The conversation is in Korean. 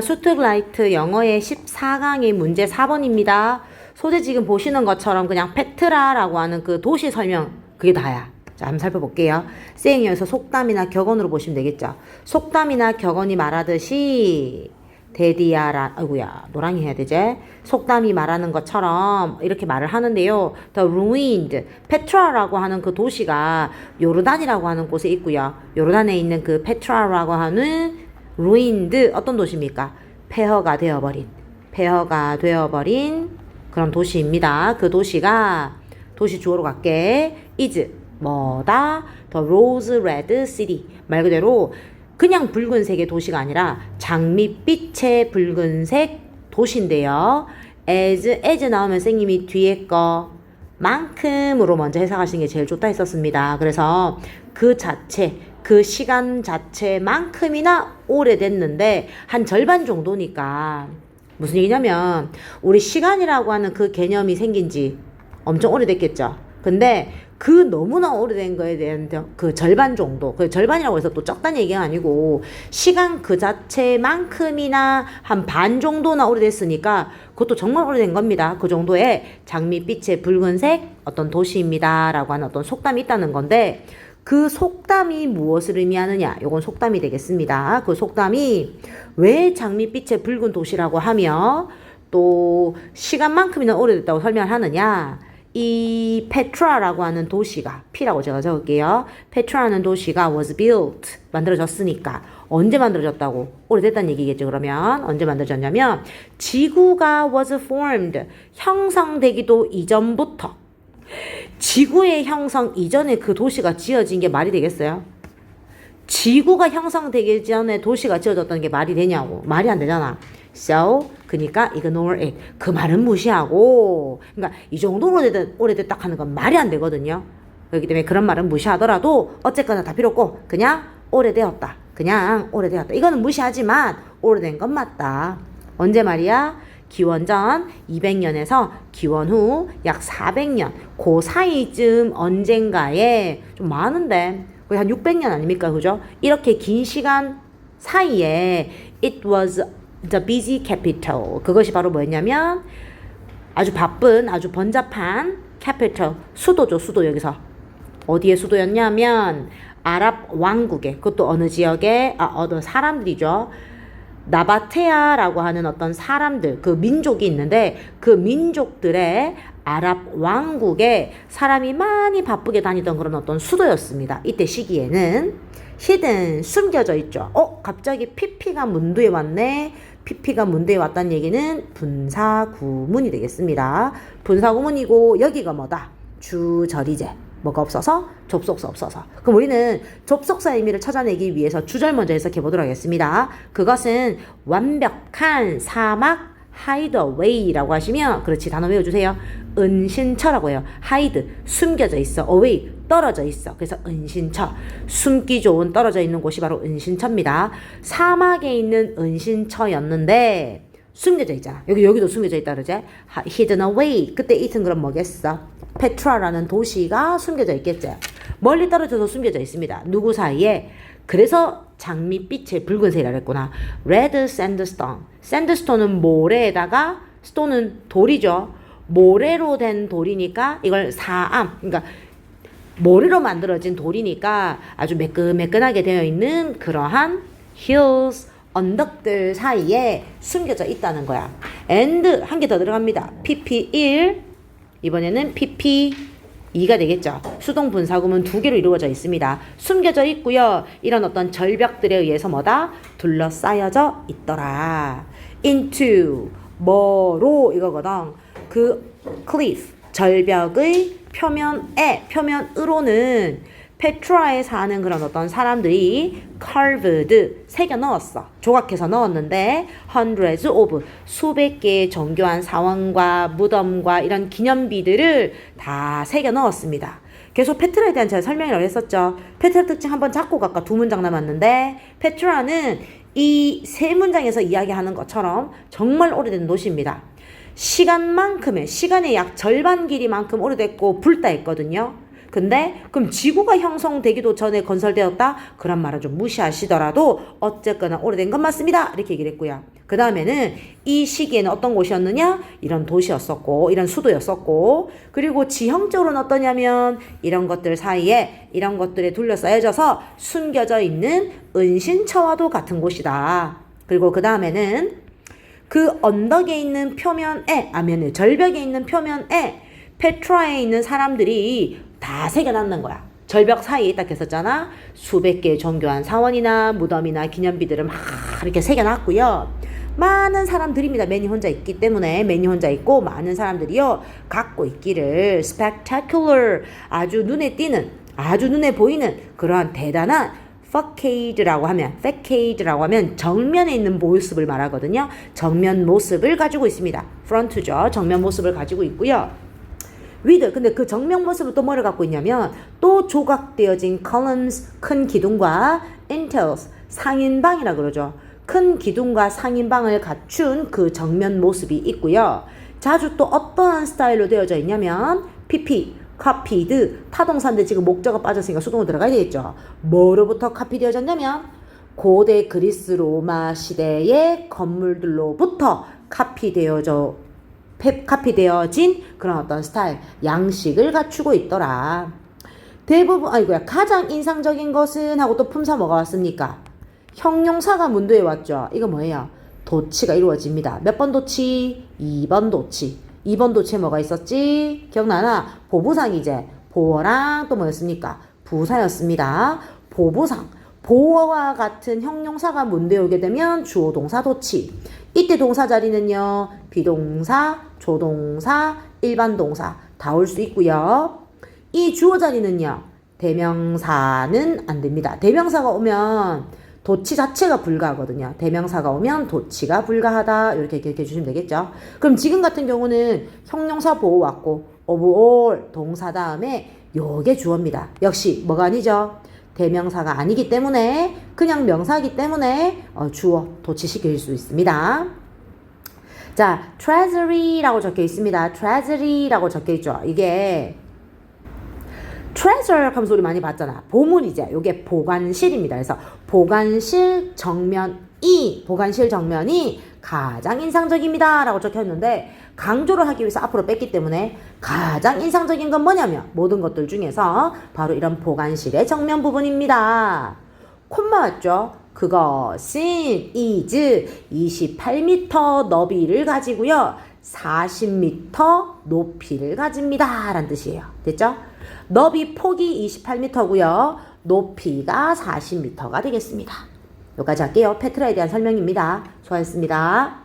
수특라이트 영어의 14강의 문제 4번입니다. 소재 지금 보시는 것처럼 그냥 페트라라고 하는 그 도시 설명 그게 다야. 자, 한번 살펴볼게요. 쌩이어서 속담이나 격언으로 보시면 되겠죠. 속담이나 격언이 말하듯이 데디아라, 아이고야, 노랑이 해야 되지? 속담이 말하는 것처럼 이렇게 말을 하는데요. The ruined, 페트라라고 하는 그 도시가 요르단이라고 하는 곳에 있고요. 요르단에 있는 그 페트라라고 하는 ruined 어떤 도시입니까? 폐허가 되어버린, 폐허가 되어버린 그런 도시입니다. 그 도시가 도시 주어로 갈게. is 뭐다? The rose red city 말 그대로 그냥 붉은색의 도시가 아니라 장밋빛의 붉은색 도시인데요. as as 나오면 선생님이 뒤에 거 만큼으로 먼저 해석하시는 게 제일 좋다 했었습니다. 그래서 그 자체 그 시간 자체만큼이나 오래됐는데 한 절반 정도니까 무슨 얘기냐면 우리 시간이라고 하는 그 개념이 생긴 지 엄청 오래됐겠죠. 근데 그 너무나 오래된 거에 대한 그 절반 정도, 그 절반이라고 해서 또 적다는 얘기가 아니고 시간 그 자체만큼이나 한 반 정도나 오래됐으니까 그것도 정말 오래된 겁니다. 그 정도의 장밋빛의 붉은색 어떤 도시입니다라고 하는 어떤 속담이 있다는 건데 그 속담이 무엇을 의미하느냐? 요건 속담이 되겠습니다. 그 속담이 왜 장밋빛의 붉은 도시라고 하며 또 시간만큼이나 오래됐다고 설명하느냐? 이 페트라라고 하는 도시가 P라고 제가 적을게요. 페트라는 도시가 was built 만들어졌으니까 언제 만들어졌다고 오래됐다는 얘기겠죠. 그러면 언제 만들어졌냐면 지구가 was formed 형성되기도 이전부터 지구의 형성 이전에 그 도시가 지어진 게 말이 되겠어요? 지구가 형성되기 전에 도시가 지어졌다는 게 말이 되냐고 말이 안 되잖아. So 그러니까 ignore it 그 말은 무시하고 그러니까 이 정도 오래됐 오래됐다 하는 건 말이 안 되거든요. 그렇기 때문에 그런 말은 무시하더라도 어쨌거나 다 필요 없고 그냥 오래되었다. 그냥 오래되었다. 이거는 무시하지만 오래된 건 맞다. 언제 말이야? 기원전 200년에서 기원 후 약 400년 그 사이쯤 언젠가에 좀 많은데 거의 한 600년 아닙니까? 그죠? 이렇게 긴 시간 사이에 it was the busy capital. 그것이 바로 뭐였냐면 아주 바쁜 아주 번잡한 capital 수도죠 수도 여기서. 어디의 수도였냐면 아랍 왕국의 그것도 어느 지역의 아 어떤 사람들이죠 나바테아라고 하는 어떤 사람들, 그 민족이 있는데 그 민족들의 아랍 왕국에 사람이 많이 바쁘게 다니던 그런 어떤 수도였습니다. 이때 시기에는 히든 숨겨져 있죠. 어, 갑자기 피피가 문두에 왔네. 피피가 문두에 왔다는 얘기는 분사구문이 되겠습니다. 분사구문이고 여기가 뭐다? 주절이제. 뭐가 없어서? 접속사 없어서. 그럼 우리는 접속사 의미를 찾아내기 위해서 주절 먼저 해석해 보도록 하겠습니다. 그것은 완벽한 사막 hideaway라고 하시면 그렇지 단어 외워주세요. 은신처라고 해요. hide 숨겨져 있어. away 떨어져 있어. 그래서 은신처. 숨기 좋은 떨어져 있는 곳이 바로 은신처입니다. 사막에 있는 은신처였는데 숨겨져 있잖아. 여기 여기도 숨겨져 있다 그러지? hidden away. 그때 이튼 그럼 뭐겠어? 페트라라는 도시가 숨겨져 있겠지. 멀리 떨어져서 숨겨져 있습니다. 누구 사이에? 그래서 장밋빛의 붉은색이라 했구나. red sandstone. sandstone은 모래에다가 stone은 돌이죠. 모래로 된 돌이니까 이걸 사암. 그러니까 모래로 만들어진 돌이니까 아주 매끈매끈하게 되어 있는 그러한 hills 언덕들 사이에 숨겨져 있다는 거야. and 한 개 더 들어갑니다. pp1 이번에는 pp2가 되겠죠. 수동 분사구문 두 개로 이루어져 있습니다. 숨겨져 있고요. 이런 어떤 절벽들에 의해서 뭐다? 둘러싸여져 있더라. into 뭐로 이거거든. 그 cliff 절벽의 표면에 표면으로는 페트라에 사는 그런 어떤 사람들이 carved 새겨 넣었어. 조각해서 넣었는데 hundreds of 수백 개의 정교한 사원과 무덤과 이런 기념비들을 다 새겨 넣었습니다. 계속 페트라에 대한 제가 설명을 했었죠. 페트라 특징 한번 잡고 갈까 두 문장 남았는데 페트라는 이 세 문장에서 이야기하는 것처럼 정말 오래된 도시입니다. 시간만큼의 시간의 약 절반 길이만큼 오래됐고 불다 했거든요. 근데 그럼 지구가 형성되기도 전에 건설되었다? 그런 말은 좀 무시하시더라도 어쨌거나 오래된 건 맞습니다. 이렇게 얘기를 했고요. 그 다음에는 이 시기에는 어떤 곳이었느냐? 이런 도시였었고, 이런 수도였었고, 그리고 지형적으로는 어떠냐면, 이런 것들 사이에, 이런 것들에 둘러싸여져서 숨겨져 있는 은신처와도 같은 곳이다. 그리고 그 다음에는 그 언덕에 있는 표면에, 아면은 절벽에 있는 표면에 페트라에 있는 사람들이 다 새겨놨는 거야. 절벽 사이에 딱 했었잖아. 수백 개의 정교한 사원이나 무덤이나 기념비들을 막 이렇게 새겨놨고요. 많은 사람들입니다. 매니 혼자 있기 때문에 매니 혼자 있고 많은 사람들이요 갖고 있기를 spectacular 아주 눈에 띄는 아주 눈에 보이는 그러한 대단한 faccade라고 하면 faccade라고 하면 정면에 있는 모습을 말하거든요. 정면 모습을 가지고 있습니다. front죠. 정면 모습을 가지고 있고요. 위드 근데 그 정면 모습은 또 뭐를 갖고 있냐면 또 조각되어진 columns 큰 기둥과 intels 상인방이라 그러죠. 큰 기둥과 상인방을 갖춘 그 정면 모습이 있고요. 자주 또 어떠한 스타일로 되어져 있냐면 PP, copied 타동사인데 지금 목적어 빠졌으니까 수동으로 들어가야 되겠죠. 뭐로부터 카피되어졌냐면 고대 그리스 로마 시대의 건물들로부터 카피되어져 펩- 카피되어진 그런 어떤 스타일, 양식을 갖추고 있더라. 대부분, 아이고야, 가장 인상적인 것은 하고 또 품사 뭐가 왔습니까? 형용사가 문도에 왔죠. 이거 뭐예요? 도치가 이루어집니다. 몇 번 도치? 2번 도치. 2번 도치에 뭐가 있었지? 기억나나? 보부상 이제. 보어랑 또 뭐였습니까? 부사였습니다. 보부상. 보어와 같은 형용사가 문대에 오게 되면 주어 동사 도치. 이때 동사 자리는요. 비동사, 조동사, 일반 동사 다 올 수 있고요. 이 주어 자리는요. 대명사는 안 됩니다. 대명사가 오면 도치 자체가 불가하거든요. 대명사가 오면 도치가 불가하다. 이렇게 기억해 주시면 되겠죠. 그럼 지금 같은 경우는 형용사 보호 왔고 of all 동사 다음에 요게 주어입니다. 역시 뭐가 아니죠? 대명사가 아니기 때문에 그냥 명사이기 때문에 어, 주어 도치시킬 수 있습니다. 자, treasury라고 적혀 있습니다. treasury라고 적혀 있죠. 이게 treasure 하면서 우리 많이 봤잖아. 보물이제. 요게 보관실입니다. 그래서 보관실 정면이 보관실 정면이 가장 인상적입니다. 라고 적혀 있는데 강조를 하기 위해서 앞으로 뺐기 때문에 가장 인상적인 건 뭐냐면 모든 것들 중에서 바로 이런 보관실의 정면 부분입니다. 콤마 왔죠? 그것은 is 28m 너비를 가지고요. 40m 높이를 가집니다. 라는 뜻이에요. 됐죠? 너비 폭이 28m고요. 높이가 40m가 되겠습니다. 여기까지 할게요. 페트라에 대한 설명입니다. 수고하셨습니다.